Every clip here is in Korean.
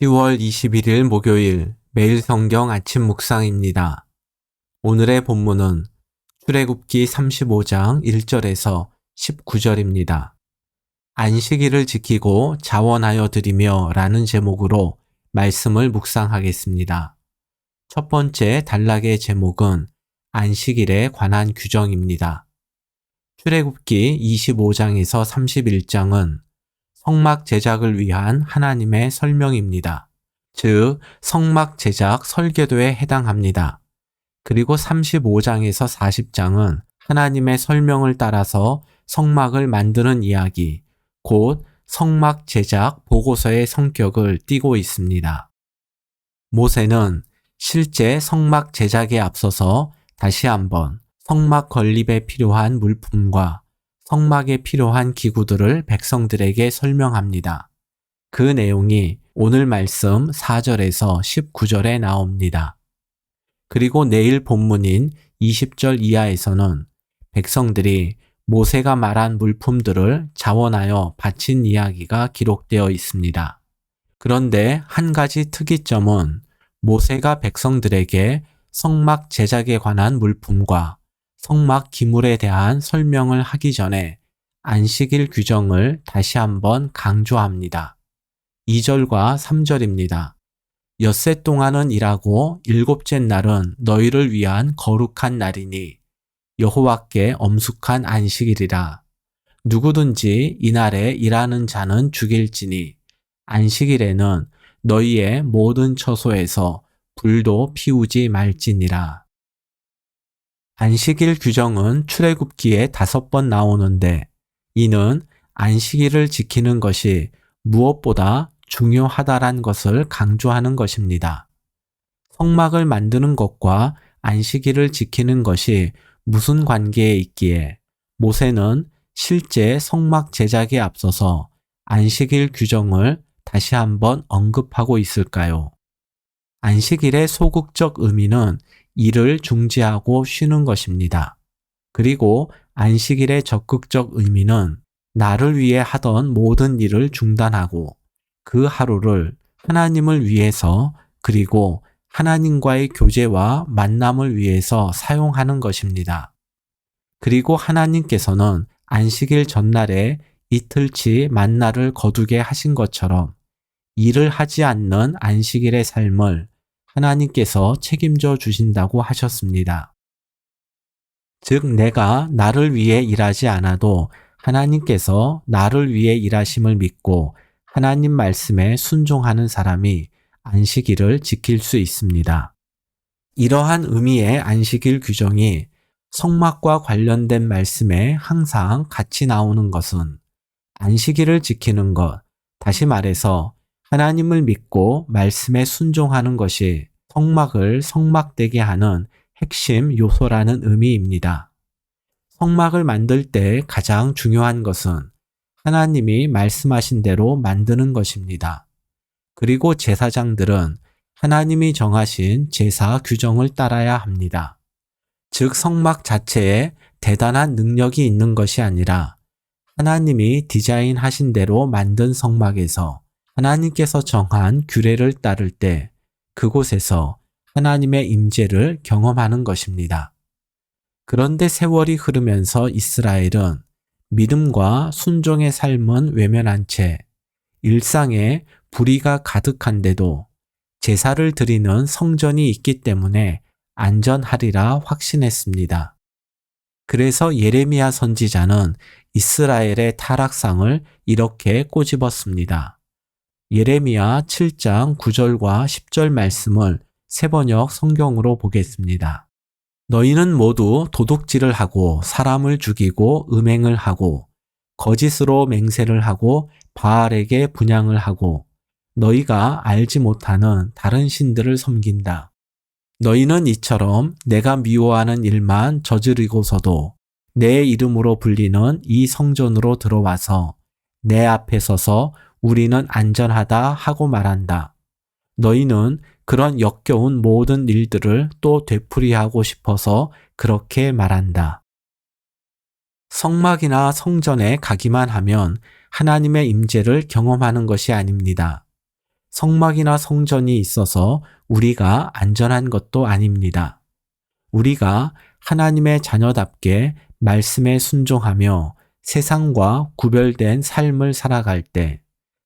10월 21일 목요일 매일 성경 아침 묵상입니다. 오늘의 본문은 출애굽기 35장 1절에서 19절입니다. 안식일을 지키고 자원하여 드리며 라는 제목으로 말씀을 묵상하겠습니다. 첫 번째 단락의 제목은 안식일에 관한 규정입니다. 출애굽기 25장에서 31장은 성막 제작을 위한 하나님의 설명입니다. 즉, 성막 제작 설계도에 해당합니다. 그리고 35장에서 40장은 하나님의 설명을 따라서 성막을 만드는 이야기, 곧 성막 제작 보고서의 성격을 띠고 있습니다. 모세는 실제 성막 제작에 앞서서 다시 한번 성막 건립에 필요한 물품과 성막에 필요한 기구들을 백성들에게 설명합니다. 그 내용이 오늘 말씀 4절에서 19절에 나옵니다. 그리고 내일 본문인 20절 이하에서는 백성들이 모세가 말한 물품들을 자원하여 바친 이야기가 기록되어 있습니다. 그런데 한 가지 특이점은 모세가 백성들에게 성막 제작에 관한 물품과 성막 기물에 대한 설명을 하기 전에 안식일 규정을 다시 한번 강조합니다. 2절과 3절입니다. 엿새 동안은 일하고 일곱째 날은 너희를 위한 거룩한 날이니 여호와께 엄숙한 안식일이라. 누구든지 이날에 일하는 자는 죽일지니 안식일에는 너희의 모든 처소에서 불도 피우지 말지니라. 안식일 규정은 출애굽기에 다섯 번 나오는데 이는 안식일을 지키는 것이 무엇보다 중요하다란 것을 강조하는 것입니다. 성막을 만드는 것과 안식일을 지키는 것이 무슨 관계에 있기에 모세는 실제 성막 제작에 앞서서 안식일 규정을 다시 한번 언급하고 있을까요? 안식일의 소극적 의미는 일을 중지하고 쉬는 것입니다. 그리고 안식일의 적극적 의미는 나를 위해 하던 모든 일을 중단하고 그 하루를 하나님을 위해서 그리고 하나님과의 교제와 만남을 위해서 사용하는 것입니다. 그리고 하나님께서는 안식일 전날에 이틀치 만나를 거두게 하신 것처럼 일을 하지 않는 안식일의 삶을 하나님께서 책임져 주신다고 하셨습니다. 즉, 내가 나를 위해 일하지 않아도 하나님께서 나를 위해 일하심을 믿고 하나님 말씀에 순종하는 사람이 안식일을 지킬 수 있습니다. 이러한 의미의 안식일 규정이 성막과 관련된 말씀에 항상 같이 나오는 것은 안식일을 지키는 것, 다시 말해서 하나님을 믿고 말씀에 순종하는 것이 성막을 성막되게 하는 핵심 요소라는 의미입니다. 성막을 만들 때 가장 중요한 것은 하나님이 말씀하신 대로 만드는 것입니다. 그리고 제사장들은 하나님이 정하신 제사 규정을 따라야 합니다. 즉 성막 자체에 대단한 능력이 있는 것이 아니라 하나님이 디자인하신 대로 만든 성막에서 하나님께서 정한 규례를 따를 때 그곳에서 하나님의 임재를 경험하는 것입니다. 그런데 세월이 흐르면서 이스라엘은 믿음과 순종의 삶은 외면한 채 일상에 불의가 가득한데도 제사를 드리는 성전이 있기 때문에 안전하리라 확신했습니다. 그래서 예레미야 선지자는 이스라엘의 타락상을 이렇게 꼬집었습니다. 예레미야 7장 9절과 10절 말씀을 세번역 성경으로 보겠습니다. 너희는 모두 도둑질을 하고 사람을 죽이고 음행을 하고 거짓으로 맹세를 하고 바알에게 분양을 하고 너희가 알지 못하는 다른 신들을 섬긴다. 너희는 이처럼 내가 미워하는 일만 저지르고서도 내 이름으로 불리는 이 성전으로 들어와서 내 앞에 서서 우리는 안전하다 하고 말한다. 너희는 그런 역겨운 모든 일들을 또 되풀이하고 싶어서 그렇게 말한다. 성막이나 성전에 가기만 하면 하나님의 임재를 경험하는 것이 아닙니다. 성막이나 성전이 있어서 우리가 안전한 것도 아닙니다. 우리가 하나님의 자녀답게 말씀에 순종하며 세상과 구별된 삶을 살아갈 때,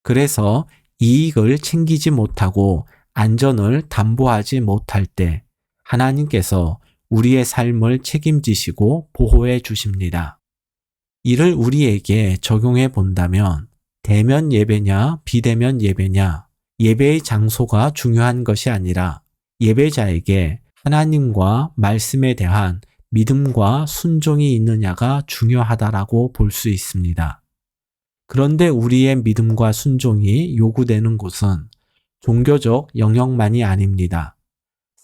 그래서 이익을 챙기지 못하고 안전을 담보하지 못할 때, 하나님께서 우리의 삶을 책임지시고 보호해 주십니다. 이를 우리에게 적용해 본다면, 대면 예배냐, 비대면 예배냐, 예배의 장소가 중요한 것이 아니라 예배자에게 하나님과 말씀에 대한 믿음과 순종이 있느냐가 중요하다라고 볼 수 있습니다. 그런데 우리의 믿음과 순종이 요구되는 곳은 종교적 영역만이 아닙니다.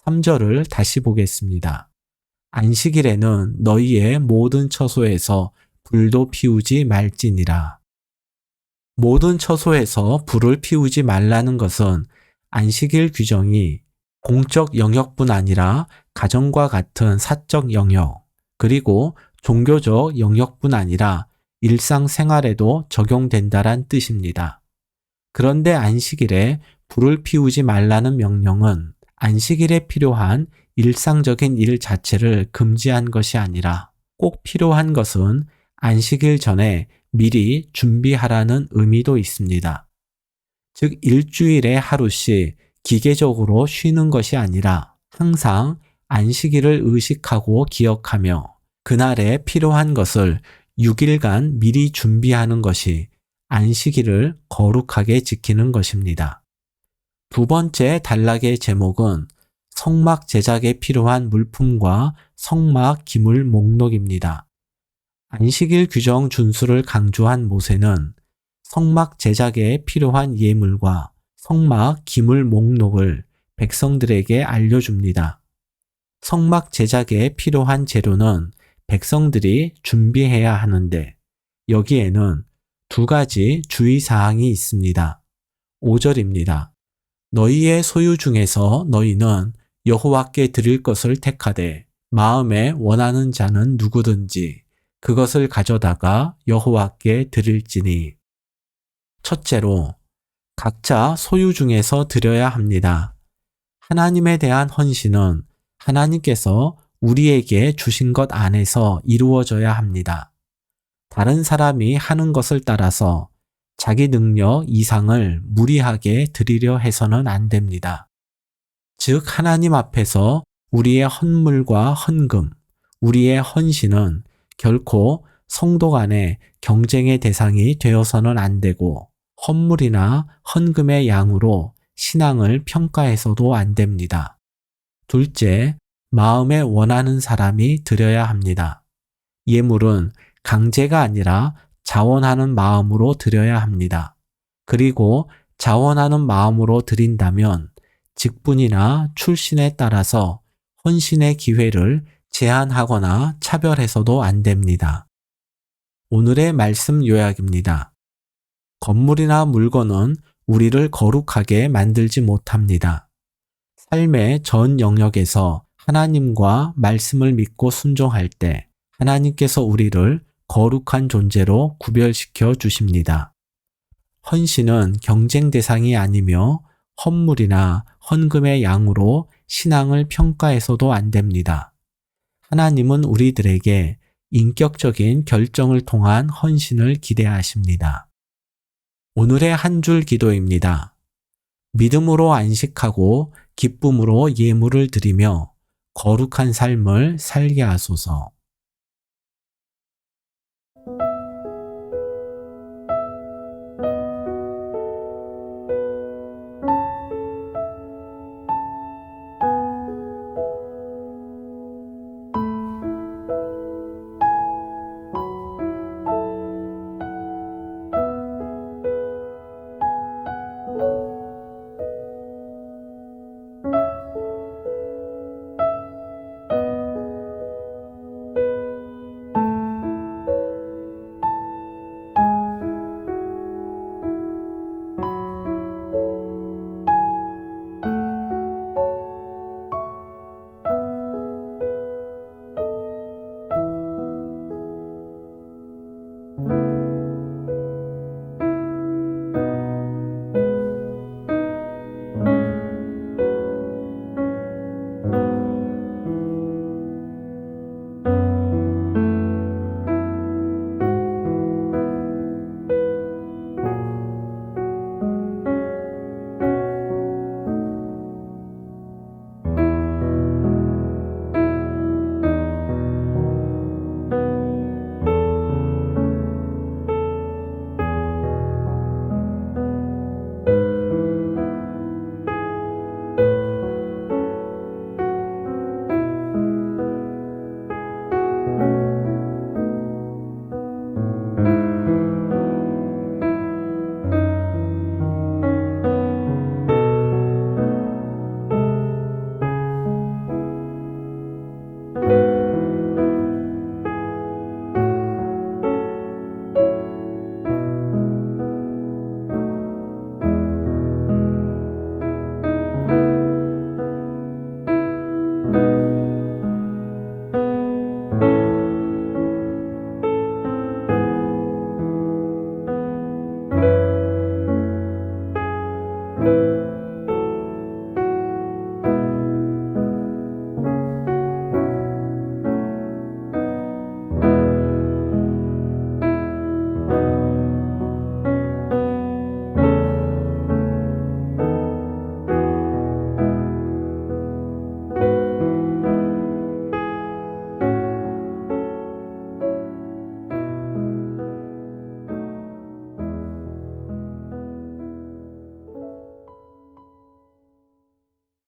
3절을 다시 보겠습니다. 안식일에는 너희의 모든 처소에서 불도 피우지 말지니라. 모든 처소에서 불을 피우지 말라는 것은 안식일 규정이 공적 영역뿐 아니라 가정과 같은 사적 영역, 그리고 종교적 영역뿐 아니라 일상생활에도 적용된다란 뜻입니다. 그런데 안식일에 불을 피우지 말라는 명령은 안식일에 필요한 일상적인 일 자체를 금지한 것이 아니라 꼭 필요한 것은 안식일 전에 미리 준비하라는 의미도 있습니다. 즉, 일주일에 하루씩 기계적으로 쉬는 것이 아니라 항상 안식일을 의식하고 기억하며 그날에 필요한 것을 6일간 미리 준비하는 것이 안식일을 거룩하게 지키는 것입니다. 두 번째 단락의 제목은 성막 제작에 필요한 물품과 성막 기물 목록입니다. 안식일 규정 준수를 강조한 모세는 성막 제작에 필요한 예물과 성막 기물 목록을 백성들에게 알려줍니다. 성막 제작에 필요한 재료는 백성들이 준비해야 하는데 여기에는 두 가지 주의사항이 있습니다. 5절입니다. 너희의 소유 중에서 너희는 여호와께 드릴 것을 택하되 마음에 원하는 자는 누구든지 그것을 가져다가 여호와께 드릴지니 첫째로 각자 소유 중에서 드려야 합니다. 하나님에 대한 헌신은 하나님께서 우리에게 주신 것 안에서 이루어져야 합니다. 다른 사람이 하는 것을 따라서 자기 능력 이상을 무리하게 드리려 해서는 안 됩니다. 즉, 하나님 앞에서 우리의 헌물과 헌금, 우리의 헌신은 결코 성도 간의 경쟁의 대상이 되어서는 안 되고 헌물이나 헌금의 양으로 신앙을 평가해서도 안 됩니다. 둘째, 마음에 원하는 사람이 드려야 합니다. 예물은 강제가 아니라 자원하는 마음으로 드려야 합니다. 그리고 자원하는 마음으로 드린다면 직분이나 출신에 따라서 헌신의 기회를 제한하거나 차별해서도 안 됩니다. 오늘의 말씀 요약입니다. 건물이나 물건은 우리를 거룩하게 만들지 못합니다. 삶의 전 영역에서 하나님과 말씀을 믿고 순종할 때 하나님께서 우리를 거룩한 존재로 구별시켜 주십니다. 헌신은 경쟁 대상이 아니며 헌물이나 헌금의 양으로 신앙을 평가해서도 안 됩니다. 하나님은 우리들에게 인격적인 결정을 통한 헌신을 기대하십니다. 오늘의 한 줄 기도입니다. 믿음으로 안식하고 기쁨으로 예물을 드리며 거룩한 삶을 살게 하소서.